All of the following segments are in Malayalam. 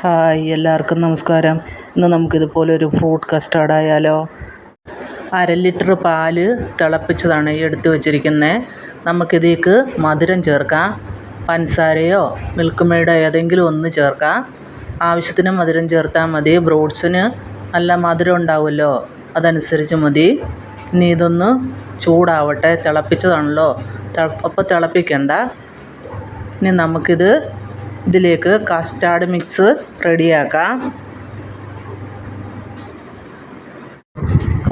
ഹായ് എല്ലാവർക്കും നമസ്കാരം. ഇന്ന് നമുക്കിതുപോലെ ഒരു ഫ്രൂട്ട് കസ്റ്റാർഡ് ആയാലോ അര ലിറ്റർ പാൽ തിളപ്പിച്ചതാണ് ഈ എടുത്ത് വെച്ചിരിക്കുന്നത് നമുക്കിതേക്ക് മധുരം ചേർക്കാം. പഞ്ചസാരയോ മിൽക്ക് മെയ്ഡോ ഏതെങ്കിലും ഒന്ന് ചേർക്കാം. ആവശ്യത്തിന് മധുരം ചേർത്താൽ മതി. ബ്രോഡ്സിന് നല്ല മധുരം ഉണ്ടാവുമല്ലോ അതനുസരിച്ച് മതി. ഇനി ഇതൊന്ന് ചൂടാവട്ടെ തിളപ്പിച്ചതാണല്ലോ. അപ്പോൾ തിളപ്പിക്കണ്ട. ഇനി നമുക്കിത് ഇതിലേക്ക് കസ്റ്റാർഡ് മിക്സ് റെഡിയാക്കാം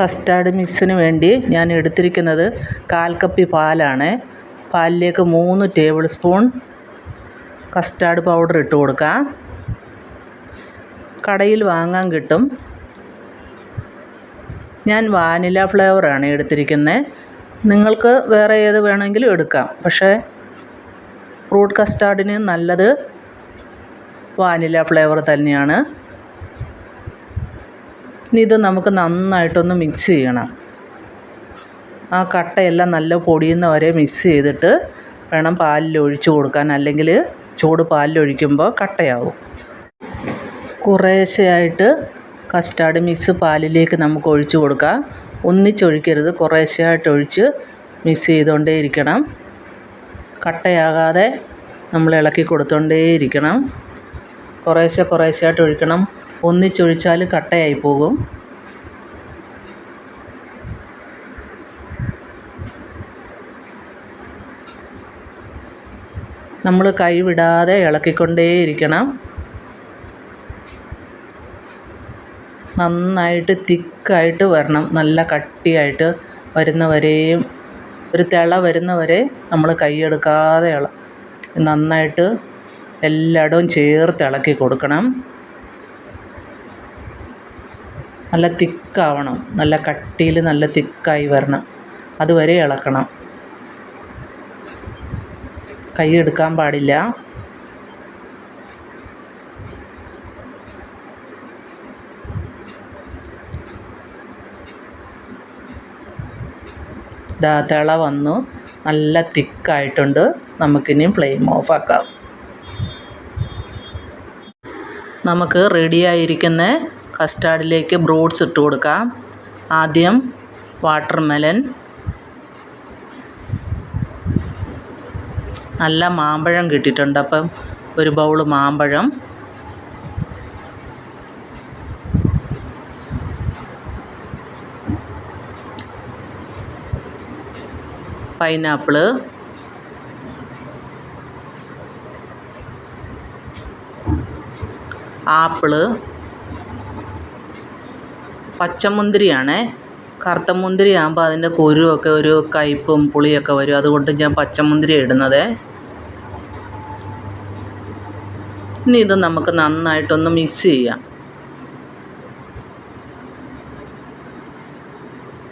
കസ്റ്റാർഡ് മിക്സിന് വേണ്ടി ഞാൻ എടുത്തിരിക്കുന്നത് കാൽ കപ്പി പാലാണ്. പാലിലേക്ക് മൂന്ന് ടേബിൾ സ്പൂൺ കസ്റ്റാർഡ് പൗഡർ ഇട്ട് കൊടുക്കാം. കടയിൽ വാങ്ങാൻ കിട്ടും. ഞാൻ വാനില ഫ്ലേവറാണ് എടുത്തിരിക്കുന്നത് നിങ്ങൾക്ക് വേറെ ഏത് വേണമെങ്കിലും എടുക്കാം. പക്ഷേ ഫ്രൂട്ട് കസ്റ്റാർഡിന് നല്ലത് വാനില ഫ്ലേവർ തന്നെയാണ്. ഇനി ഇത് നമുക്ക് നന്നായിട്ടൊന്ന് മിക്സ് ചെയ്യണം. ആ കട്ടയെല്ലാം നല്ല പൊടിയുന്ന വരെ മിക്സ് ചെയ്തിട്ട് വേണം പാലിൽ ഒഴിച്ചു കൊടുക്കാൻ. അല്ലെങ്കിൽ ചൂട് പാലിൽ ഒഴിക്കുമ്പോൾ കട്ടയാവും. കുറേശ്ശെയായിട്ട് കസ്റ്റാർഡ് മിക്സ് പാലിലേക്ക് നമുക്ക് ഒഴിച്ചു കൊടുക്കാം. ഒന്നിച്ചൊഴിക്കരുത്. കുറേശ്ശെയായിട്ട് ഒഴിച്ച് മിക്സ് ചെയ്തുകൊണ്ടേയിരിക്കണം കട്ടയാകാതെ നമ്മൾ ഇളക്കി കൊടുത്തുകൊണ്ടേ ഇരിക്കണം. കുറേശ്ശെ കുറേശ്ശെയായിട്ട് ഒഴിക്കണം. ഒന്നിച്ചൊഴിച്ചാൽ കട്ടയായി പോകും. നമ്മൾ കൈവിടാതെ ഇളക്കിക്കൊണ്ടേയിരിക്കണം. നന്നായിട്ട് തിക്കായിട്ട് വരണം. നല്ല കട്ടിയായിട്ട് വരുന്നവരെയും ഒരു തിള വരുന്നവരെ നമ്മൾ കൈയെടുക്കാതെ ഇള നന്നായിട്ട് എല്ലായിടവും ചേർത്ത് ഇളക്കി കൊടുക്കണം. നല്ല തിക്കാവണം. നല്ല കട്ടിയിൽ നല്ല തിക്കായി വരണം. അതുവരെ ഇളക്കണം. കൈ എടുക്കാൻ പാടില്ല. തിള വന്നു. നല്ല തിക്കായിട്ടുണ്ട്. നമുക്കിനി ഫ്ലെയിം ഓഫാക്കാം. നമുക്ക് റെഡിയായിരിക്കുന്ന കസ്റ്റാർഡിലേക്ക് ബ്രോഡ്സ് ഇട്ട് കൊടുക്കാം. ആദ്യം വാട്ടർമെലൻ നല്ല മാമ്പഴം കിട്ടിയിട്ടുണ്ട്. അപ്പം ഒരു ബൗൾ മാമ്പഴം. Pineapple apple. പച്ചമുന്തിരിയാണേ. കറുത്ത മുന്തിരി ആകുമ്പോൾ അതിന്റെ കുരുവൊക്കെ ഒരു കയ്പും പുളിയൊക്കെ വരും. അതുകൊണ്ട് ഞാൻ പച്ചമുന്തിരി ഇടുന്നത്. ഇനി ഇത് നമുക്ക് നന്നായിട്ടൊന്ന് മിക്സ് ചെയ്യാം.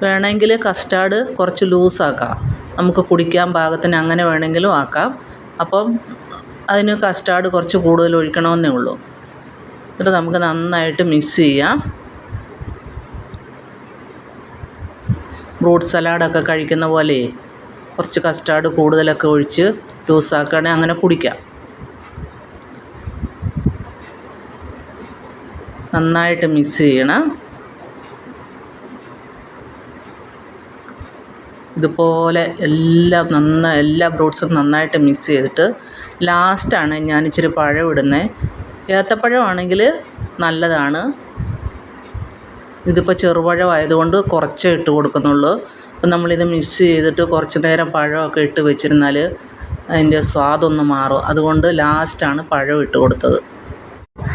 വേണമെങ്കിൽ കസ്റ്റാർഡ് കുറച്ച് ലൂസാക്കാം. നമുക്ക് കുടിക്കാൻ പാകത്തിന് അങ്ങനെ വേണമെങ്കിലും ആക്കാം. അപ്പം അതിന് കസ്റ്റാർഡ് കുറച്ച് കൂടുതൽ ഒഴിക്കണമെന്നേ ഉള്ളൂ. എന്നിട്ട് നമുക്ക് നന്നായിട്ട് മിക്സ് ചെയ്യാം. ഫ്രൂട്ട് സലാഡൊക്കെ കഴിക്കുന്ന പോലെ കുറച്ച് കസ്റ്റാർഡ് കൂടുതലൊക്കെ ഒഴിച്ച് ലൂസാക്കുകയാണെങ്കിൽ അങ്ങനെ കുടിക്കാം. നന്നായിട്ട് മിക്സ് ചെയ്യണം. ഇതുപോലെ എല്ലാം നന്നായി എല്ലാ ഫ്രൂട്ട്സും നന്നായിട്ട് മിക്സ് ചെയ്തിട്ട് ലാസ്റ്റാണ് ഞാൻ ഇച്ചിരി പഴം ഇടുന്നത് ഏത്തപ്പഴമാണെങ്കിൽ നല്ലതാണ്. ഇതിപ്പോൾ ചെറുപഴം ആയതുകൊണ്ട് കുറച്ചേ ഇട്ട് കൊടുക്കുന്നുള്ളൂ. അപ്പം നമ്മളിത് മിക്സ് ചെയ്തിട്ട് കുറച്ച് നേരം പഴമൊക്കെ ഇട്ട് വെച്ചിരുന്നാൽ അതിന്റെ സ്വാദൊന്ന് മാറും. അതുകൊണ്ട് ലാസ്റ്റാണ് പഴം ഇട്ട് കൊടുത്തത്.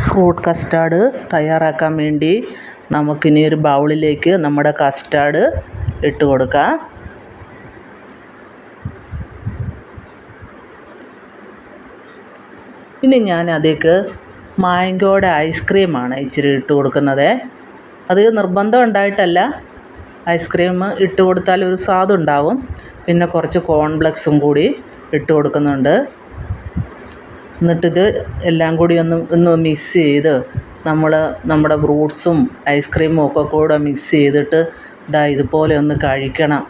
ഫ്രൂട്ട് കസ്റ്റാർഡ് തയ്യാറാക്കാൻ വേണ്ടി നമുക്കിനി ഒരു ബൗളിലേക്ക് നമ്മുടെ കസ്റ്റാർഡ് ഇട്ട് കൊടുക്കാം. പിന്നെ ഞാൻ അതിലേക്ക് മാങ്കോയുടെ ഐസ്ക്രീമാണ് ഇച്ചിരി ഇട്ട് കൊടുക്കുന്നത്. അത് നിർബന്ധം ഉണ്ടായിട്ടല്ല. ഐസ്ക്രീം ഇട്ട് കൊടുത്താൽ ഒരു സ്വാദ് ഉണ്ടാവും. പിന്നെ കുറച്ച് കോൺഫ്ലെക്സും കൂടി ഇട്ട് കൊടുക്കുന്നുണ്ട്. എന്നിട്ടിത് എല്ലാം കൂടി ഒന്ന് ഒന്ന് മിക്സ് ചെയ്ത് നമ്മൾ നമ്മുടെ ഫ്രൂട്ട്സും ഐസ്ക്രീമും ഒക്കെ കൂടെ മിക്സ് ചെയ്തിട്ട് ഇതാ ഇതുപോലെ ഒന്ന് കഴിക്കണം.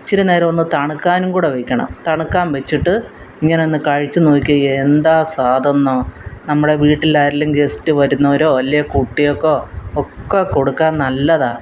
ഇച്ചിരി നേരം ഒന്ന് തണുക്കാനും കൂടെ വയ്ക്കണം തണുക്കാൻ വെച്ചിട്ട് ഇങ്ങനെ ഒന്ന് കഴിച്ച് നോക്കി എന്താ സ്വാദെന്നോ നമ്മുടെ വീട്ടിൽ ആരെങ്കിലും ഗസ്റ്റ് വരുന്നവരോ അല്ലെങ്കിൽ കുട്ടികൾക്കോ ഒക്കെ കൊടുക്കാൻ നല്ലതാണ്.